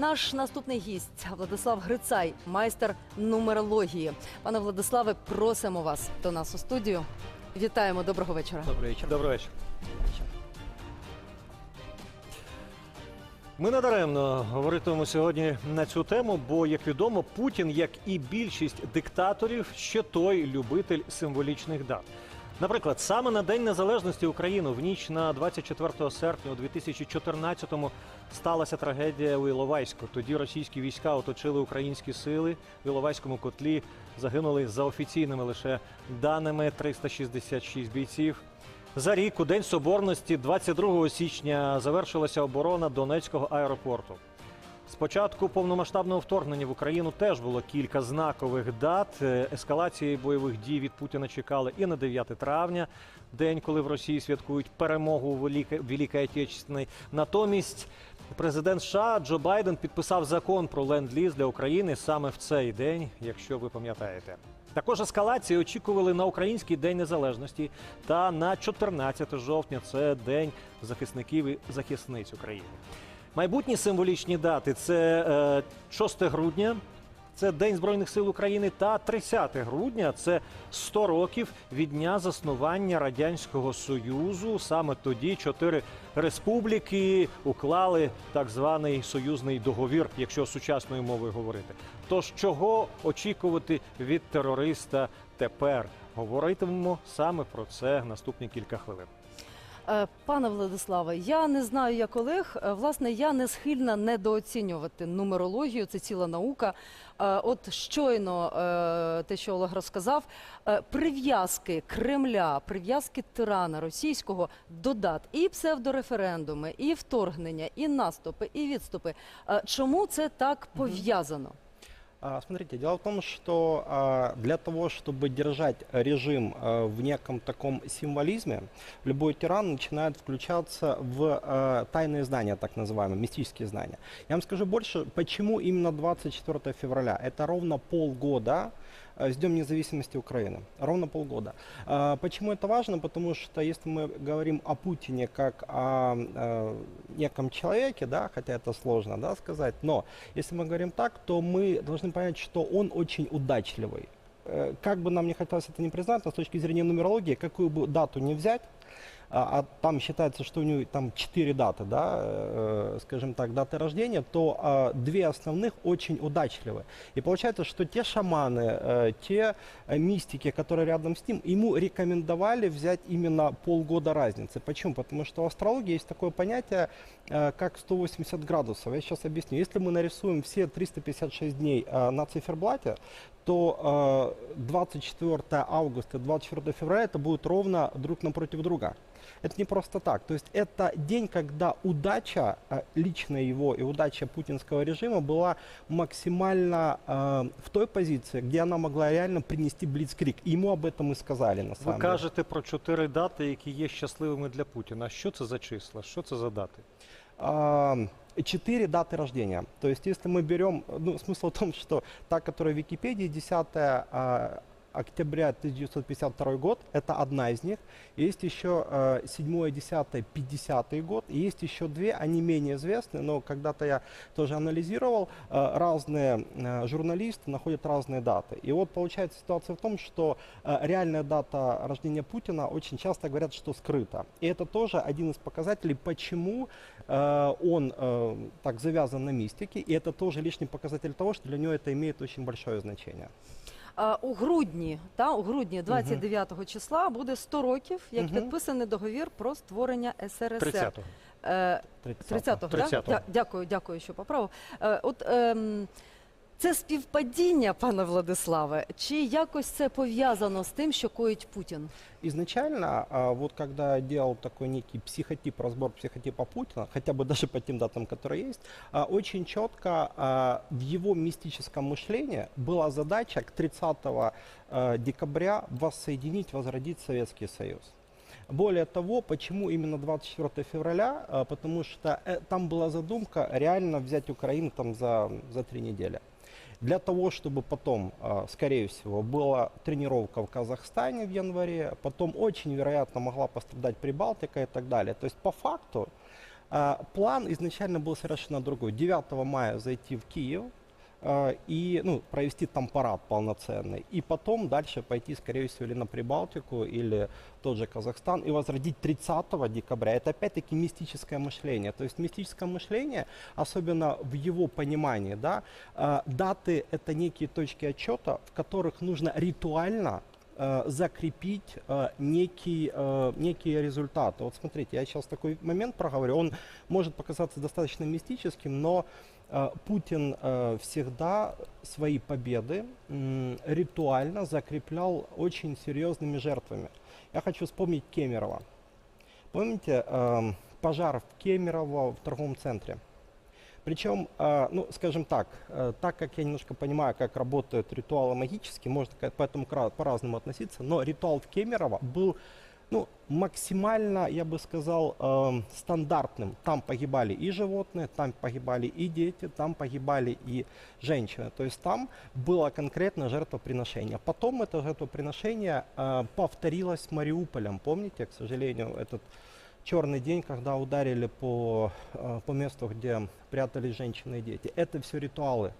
Наш наступний гість Владислав Грицай, майстер нумерології. Пане Владиславе, просимо вас до нас у студію. Вітаємо, доброго вечора. Добрый вечер. Добрий вечір. Ми надаремно говоритимемо сьогодні на цю тему, бо, як відомо, Путін, як і більшість диктаторів, ще той любитель символічних дат. Наприклад, саме на День Незалежності України в ніч на 24 серпня у 2014-му сталася трагедія у Іловайську. Тоді російські війська оточили українські сили. В Іловайському котлі загинули за офіційними лише даними 366 бійців. За рік у День Соборності, 22 січня, завершилася оборона Донецького аеропорту. Спочатку повномасштабного вторгнення в Україну теж було кілька знакових дат. Е, Ескалації бойових дій від Путіна чекали і на 9 травня, день, коли в Росії святкують перемогу у Великій Отечественній. Натомість президент США Джо Байден підписав закон про ленд-ліз для України саме в цей день, якщо ви пам'ятаєте. Також ескалації очікували на Український день незалежності та на 14 жовтня. Це день захисників і захисниць України. Майбутні символічні дати це е, 6 грудня, це День Збройних сил України, та 30 грудня це 100 років від дня заснування Радянського Союзу. Саме тоді чотири республіки уклали так званий союзний договір, якщо сучасною мовою говорити. Тож чого очікувати від терориста тепер? Говоритимемо саме про це наступні кілька хвилин. Е, Пане Владиславе, я не знаю як Олег. Е, Власне, я не схильна недооцінювати нумерологію, це ціла наука. Е, От щойно те, що Олег розказав, прив'язки Кремля, прив'язки тирана російського до дат і псевдореферендуми, і вторгнення, і наступи, і відступи. Чому це так пов'язано? А, Смотрите, дело в том, что а, для того, чтобы держать режим а, в неком таком символизме, любой тиран начинает включаться в тайные знания, так называемые, мистические знания. Я вам скажу больше, почему именно 24 февраля. Это ровно полгода с Днем независимости Украины. Ровно полгода. А, Почему это важно? Потому что если мы говорим о Путине как о э, неком человеке, да, хотя это сложно да, сказать, но если мы говорим так, то мы должны понять, что он очень удачливый. Э, Как бы нам не хотелось это не признать, но с точки зрения нумерологии, какую бы дату не взять, а, а там считается, что у него там четыре даты, да, э, скажем так, даты рождения, то а, две основных очень удачливы. И получается, что те шаманы, э, те э, мистики, которые рядом с ним, ему рекомендовали взять именно полгода разницы. Почему? Потому что в астрологии есть такое понятие, э, как 180 градусов. Я сейчас объясню. Если мы нарисуем все 356 дней э, на циферблате, то э, 24 августа и 24 февраля это будет ровно друг напротив друга. Это не просто так. То есть это день, когда удача э, лично его и удача путинского режима была максимально э, в той позиции, где она могла реально принести блицкрик. И ему об этом и сказали на Ви самом деле. кажете про чотири дати, які є щасливими для Путіна. Що це за числа? Що це за дати? А, Четыре даты рождения. То есть, если мы берем, ну, смысл в том, что та, которая в Википедии, 10 а, октября 1952 год, это одна из них. Есть еще э, 7 10 50 год, и есть еще две, они менее известны, но когда-то я тоже анализировал, э, разные э, журналисты находят разные даты. И вот получается ситуация в том, что э, реальная дата рождения Путина очень часто говорят, что скрыта. И это тоже один из показателей, почему он так завязан на мистике, и это тоже лишний показатель того, что для него это имеет очень большое значение. А, У грудні, та, у грудні 29 числа буде 100 років, як Мгм. підписаний договір про створення СРСР. 30-го. Е, 30-го, 30-го. Да? Дя- Дякую, дякую, що поправив. Е, От ем, це співпадіння, пане Владиславе, чи якось це пов'язано з тим, що коїть Путін? Изначально, а, вот когда я делал такой некий психотип, разбор психотипа Путина, хотя бы даже по тем датам, которые есть, а, очень четко а, в его мистическом мышлении была задача к 30 а, декабря воссоединить, возродить Советский Союз. Более того, почему именно 24 февраля? А, Потому что э, там была задумка реально взять Украину там за, за три недели. Для того, чтобы потом, а, скорее всего, была тренировка в Казахстане в январе, потом очень вероятно могла пострадать Прибалтика и так далее. То есть по факту А, План изначально был совершенно другой. 9 мая зайти в Киев и ну, провести там парад полноценный. И потом дальше пойти, скорее всего, или на Прибалтику, или тот же Казахстан, и возродить 30 декабря. Это опять-таки мистическое мышление. То есть мистическое мышление, особенно в его понимании, да, а, даты – это некие точки отчета, в которых нужно ритуально э, закрепить некий, э, некие результаты. Вот смотрите, я сейчас такой момент проговорю, он может показаться достаточно мистическим, но Путин э, всегда свои победы ритуально закреплял очень серьезными жертвами. Я хочу вспомнить Кемерово. Помните эм, пожар в Кемерово в торговом центре? Причем, э, ну, скажем так, э, так как я немножко понимаю, как работают ритуалы магические, можно к этому по-разному относиться, но ритуал в Кемерово был ну, максимально, я бы сказал, эм, стандартным. Там погибали и животные, там погибали и дети, там погибали и женщины. То есть там было конкретно жертвоприношение. Потом это жертвоприношение э, повторилось Мариуполем. Помните, к сожалению, этот черный день, когда ударили по, э, по месту, где прятались женщины и дети. Это все ритуалы.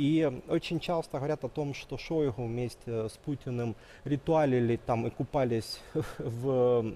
И очень часто говорят о том, что Шойгу вместе с Путиным ритуалили там и купались в, м,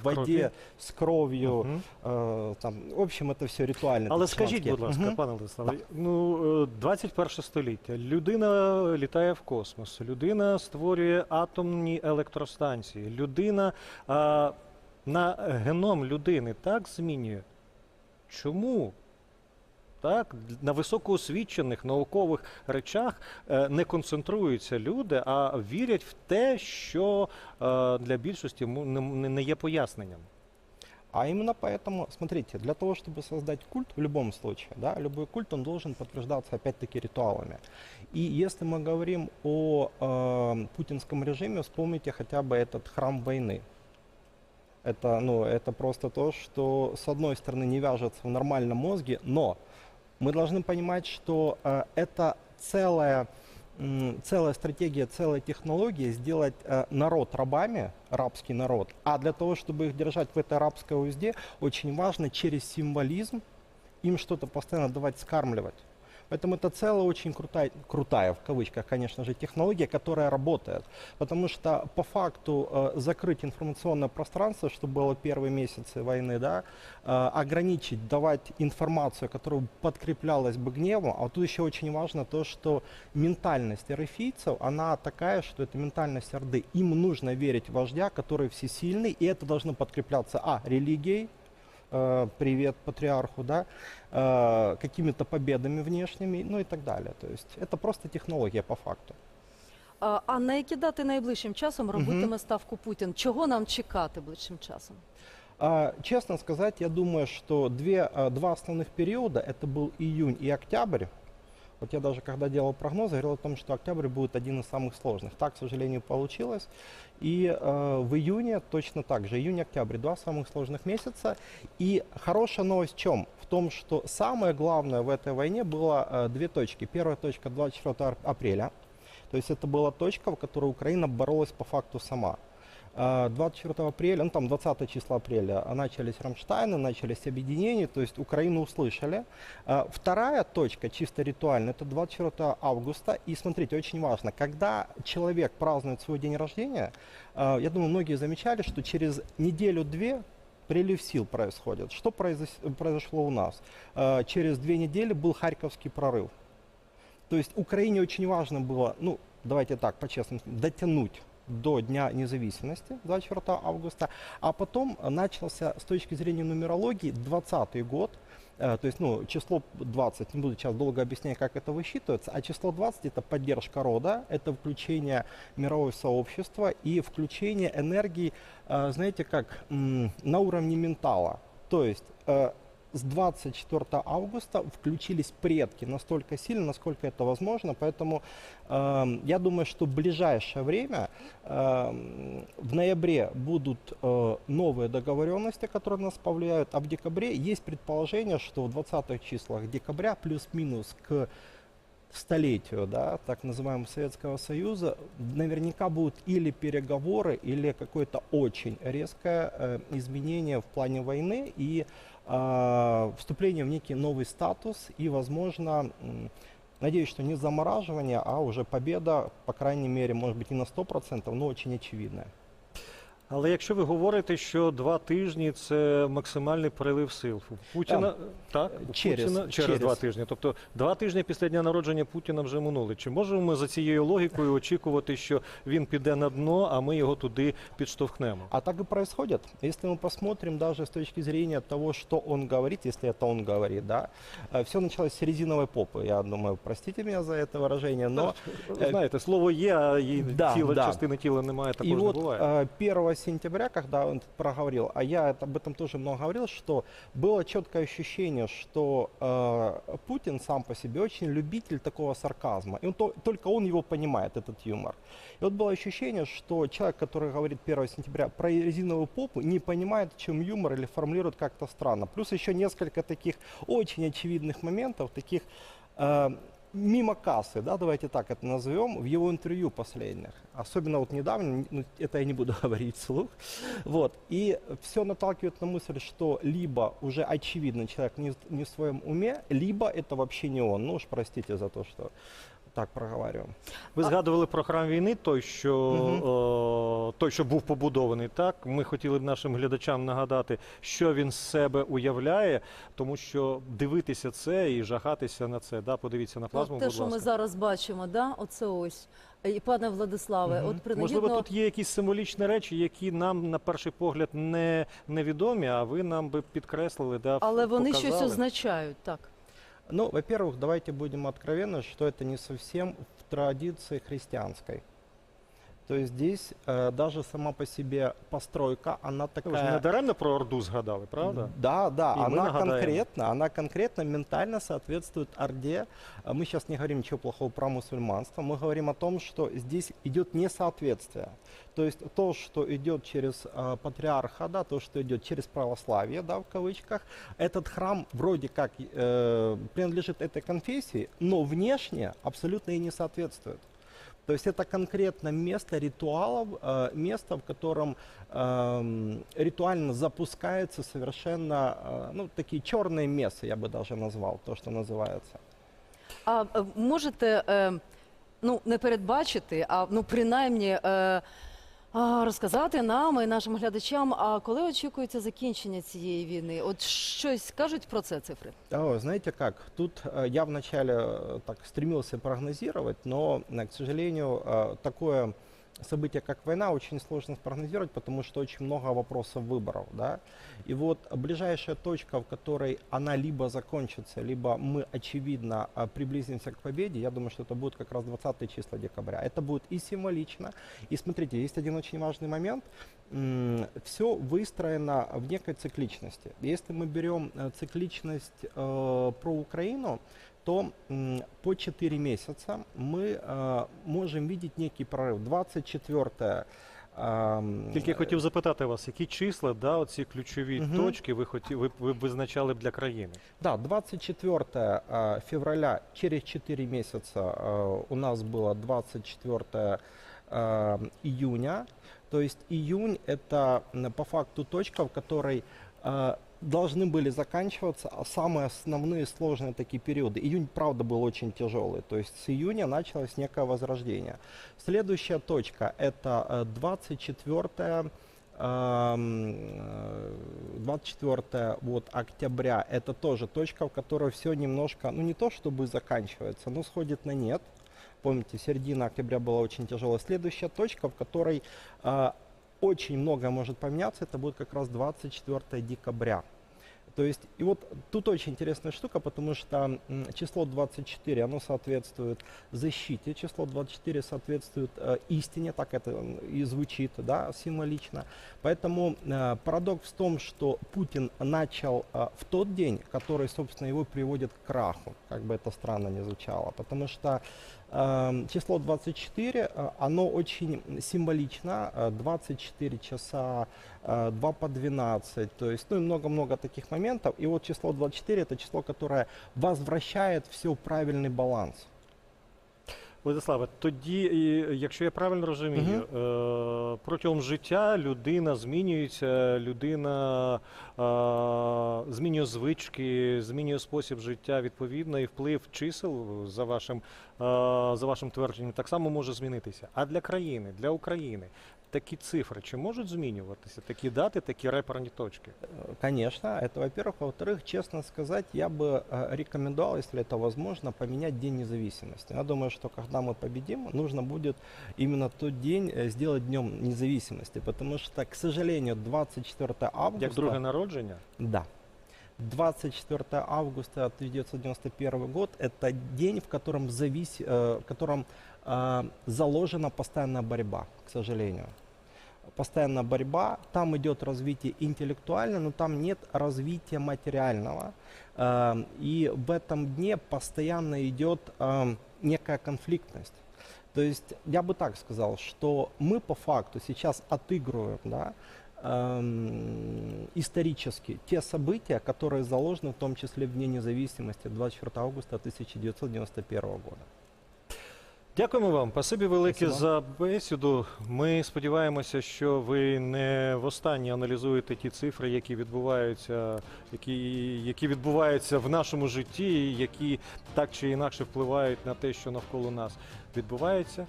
в воде Крові. с кровью. Мгм. Э, там, в общем, это все ритуально. Але так скажіть, шаманське. будь ласка, Мгм. пане Владиславе, ну е, 21 століття. Людина літає в космос, людина створює атомні електростанції, людина а, на геном людини так змінює. Чому? Так, на високоосвічених наукових речах е, не концентруються люди, а вірять в те, що е, для більшості му- не- не не є поясненням. А именно поэтому, смотрите, для того, чтобы создать культ, в любом случае, да, любой культ, он должен подтверждаться опять-таки ритуалами. И если мы говорим о э, путинском режиме, вспомните хотя бы этот храм войны. Это, ну, это просто то, что с одной стороны не вяжется в нормальном мозге, но мы должны понимать, что э, это целая, м, целая стратегия, целая технология сделать э, народ рабами, рабский народ. А для того, чтобы их держать в этой рабской узде, очень важно через символизм им что-то постоянно давать скармливать. Поэтому это целая очень крутая, крутая, в кавычках, конечно же, технология, которая работает. Потому что по факту э, закрыть информационное пространство, что было первые месяцы войны, да, э, ограничить, давать информацию, которая подкреплялась бы гневом. А тут еще очень важно то, что ментальность эрефийцев, она такая, что это ментальность Орды. Им нужно верить в вождя, который всесильный, и это должно подкрепляться, а, религией, привет патриарху, да, э, какими-то победами внешними, ну и так далее. То есть это просто технология по факту. А, а на які дати найближчим часом робитиме ставку Путін? Чого нам чекати ближчим часом? А, Честно сказать, я думаю, что две, а, два основных периода, это был июнь и октябрь. Вот я даже когда делал прогноз, говорил о том, что октябрь будет один из самых сложных. Так, к сожалению, получилось. И э, в июне точно так же, июнь-октябрь, два самых сложных месяца. И хорошая новость в чем? В том, что самое главное в этой войне было э, две точки. Первая точка 24 ар- апреля. То есть это была точка, в которой Украина боролась по факту сама. А, 24 апреля, ну там 20 числа апреля а, начались Рамштайны, начались объединения, то есть Украину услышали. А, Вторая точка, чисто ритуально, это 24 августа. И смотрите, очень важно, когда человек празднует свой день рождения, а, я думаю, многие замечали, что через неделю-две прилив сил происходит. Что произошло у нас? А, Через две недели был Харьковский прорыв. То есть Украине очень важно было, ну, давайте так, по-честному, дотянуть до Дня независимости 24 августа, а потом начался с точки зрения нумерологии 20 год, э, то есть, ну, число 20, не буду сейчас долго объяснять, как это высчитывается, а число 20 это поддержка рода, это включение мирового сообщества и включение энергии, э, знаете, как на уровне ментала. То есть э, с 24 августа включились предки настолько сильно, насколько это возможно. Поэтому э, я думаю, что в ближайшее время, э, в ноябре будут э, новые договоренности, которые нас повлияют, а в декабре есть предположение, что в 20-х числах декабря плюс-минус к столетию, да, так называемого Советского Союза, наверняка будут или переговоры, или какое-то очень резкое э, изменение в плане войны и э, вступление в некий новый статус и, возможно, надеюсь, что не замораживание, а уже победа, по крайней мере, может быть, не на 100%, но очень очевидная. Але якщо ви говорите, що два тижні це максимальний прилив сил у Путіна, так у через- Путіна через, через. два тижні. Тобто два тижні після дня народження Путіна вже минули. Чи можемо ми за цією логікою очікувати, що він піде на дно, а ми його туди підштовхнемо? А так и происходит. Если мы посмотрим даже с точки зрения того, что он говорит, если это он говорит, да, все началось с резиновой попы. Я думаю, простите меня за это выражение, но Ви Знаєте, слово є, а її Да, тіла, да. частини тіла немає, також И не вот буває. э, 1 сентября, когда он проговорил, а я об этом тоже много говорил, что было четкое ощущение, что э, Путин сам по себе очень любитель такого сарказма. И он то- только он его понимает, этот юмор. И вот было ощущение, что человек, который говорит 1 сентября про резиновую попу, не понимает, чем юмор или формулирует как-то странно. Плюс еще несколько таких очень очевидных моментов, таких э, мимо кассы, да, давайте так это назовем, в его интервью последних, особенно вот недавно, ну, это я не буду говорить вслух, вот, и все наталкивает на мысль, что либо уже очевидно человек не, не в своем уме, либо это вообще не он, ну уж простите за то, что так проговариваем. Ви А- згадували про храм війни, той, що, Мгм. о, той, що був побудований. Так, ми хотіли б нашим глядачам нагадати, що він з себе уявляє, тому що дивитися це і жахатися на це. Да, подивіться на плазму, От те, будь що ми зараз бачимо, да? оце ось. І пане Владиславе, Мгм. от принагідно... Можливо, тут є якісь символічні речі, які нам на перший погляд не невідомі, а ви нам би підкреслили, да, але вони щось означають, так. Ну, во-первых, давайте будем откровенны, что это не совсем в традиции христианской. То есть здесь э, даже сама по себе постройка, она Ви ж не такая... даремно про Орду згадали, правда? Да, да, И она конкретно, она конкретно ментально соответствует Орде. А Мы сейчас не говорим ничего плохого про мусульманство, мы говорим о том, что здесь идет несоответствие. То есть то, что идет через э, патриарха, да, то, что идет через православие, да, в кавычках, этот храм вроде как э, принадлежит этой конфессии, но внешне абсолютно и не соответствует. То есть это конкретно место ритуалов, э, место, в котором эм, ритуально запускается совершенно, э, ну, такие черные мессы, я бы даже назвал, то, что называется. А е, можете е, ну, не передбачити, а ну, принаймні е, розказати нам і нашим глядачам, а коли очікується закінчення цієї війни? От щось кажуть про це цифри? О, знаете как, тут э, я вначале э, так стремился прогнозировать, но, э, к сожалению, э, такое событие, как война, очень сложно спрогнозировать, потому что очень много вопросов выборов, да. И вот ближайшая точка, в которой она либо закончится, либо мы, очевидно, э, приблизимся к победе, я думаю, что это будет как раз 20 числа декабря. Это будет и символично, и смотрите, есть один очень важный момент, все выстроено в некой цикличности. Если мы берем э, цикличность э, про Украину, то м, по 4 месяца мы э, можем видеть некий прорыв. 24 ем, Тільки я хотів запитати вас, які числа, да, оці ключові Мгм. точки ви хоті, ви, ви б визначали б для країни? Да, 24 э, февраля, через 4 месяца э, у нас было 24 э, июня. То есть июнь это м, по факту точка, в которой э, должны были заканчиваться а, самые основные сложные такие периоды. Июнь, правда, был очень тяжелый. То есть с июня началось некое возрождение. Следующая точка это э, 24 Эм, э, 24 вот, октября это тоже точка, в которой все немножко, ну не то чтобы заканчивается, но сходит на нет. Помните, середина октября была очень тяжелая. Следующая точка, в которой э, очень многое может поменяться, это будет как раз 24 декабря. То есть, и вот тут очень интересная штука, потому что число 24, оно соответствует защите, число 24 соответствует э, истине, так это и звучит, да, символично. Поэтому э, парадокс в том, что Путин начал э, в тот день, который, собственно, его приводит к краху, как бы это странно не звучало, потому что число 24, э, оно очень символично, э, 24 часа, э, 2 по 12, то есть, ну и много-много таких моментов. И вот число 24 это число, которое возвращает все в правильный баланс. Владиславе, тоді, якщо я правильно розумію, угу. протягом життя людина змінюється, людина е, змінює звички, змінює спосіб життя відповідно, і вплив чисел за вашим, е, за вашим твердженням так само може змінитися. А для країни, для України такі цифри чи можуть змінюватися, такі дати, такі реперні точки? Э, Конечно, это во-первых. Во-вторых, честно сказать, я бы э, рекомендовал, если это возможно, поменять День независимости. Я думаю, что когда мы победим, нужно будет именно тот день э, сделать Днем независимости, потому что, к сожалению, 24 августа... Як друге народження? Да. 24 августа 1991 год – это день, в котором, завис, э, в котором э, заложена постоянная борьба, к сожалению. Постоянная борьба, там идет развитие интеллектуальное, но там нет развития материального. Э, И в этом дне постоянно идет некая конфликтность. То есть я бы так сказал, что мы по факту сейчас отыгрываем да, эм, исторически те события, которые заложены в том числе в Дне независимости 24 августа 1991 года. Дякуємо вам. Спасибі велике Спасибо. за бесіду. Ми сподіваємося, що ви не востаннє аналізуєте ті цифри, які відбуваються, які, які відбуваються в нашому житті, які так чи інакше впливають на те, що навколо нас відбувається.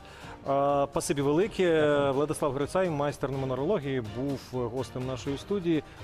А, Спасибі велике. Владислав Грицай, майстер нумерології, був гостем нашої студії.